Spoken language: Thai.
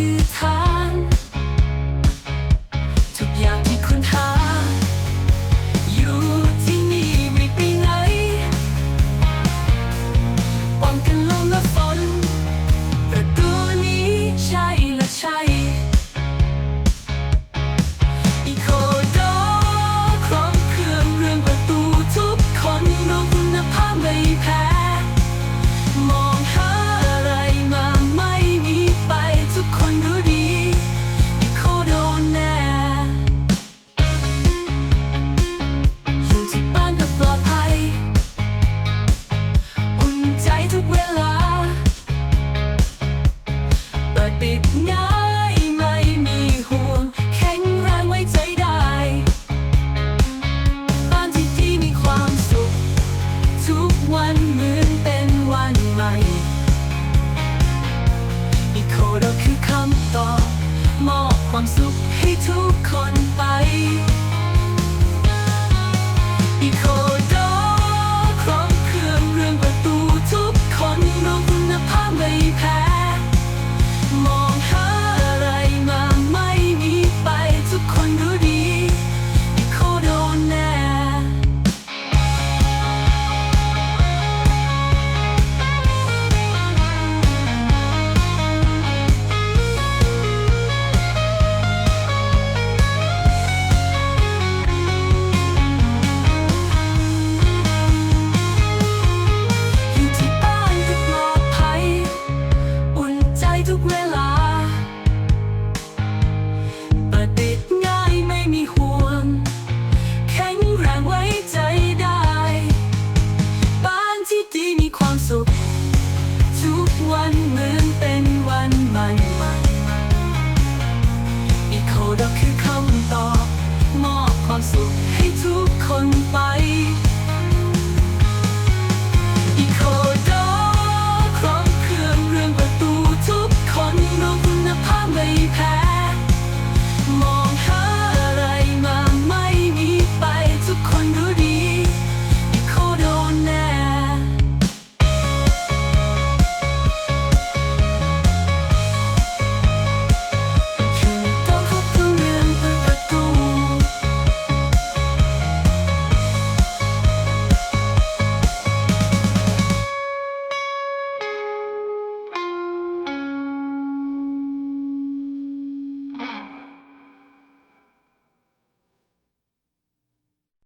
too tired. วันเหมือนเป็นวันใหม่อีโคโดคือคำตอบมอบความสุขให้ทุกคนไป คือคำตอบ มอบความสุขให้ทุกคนไป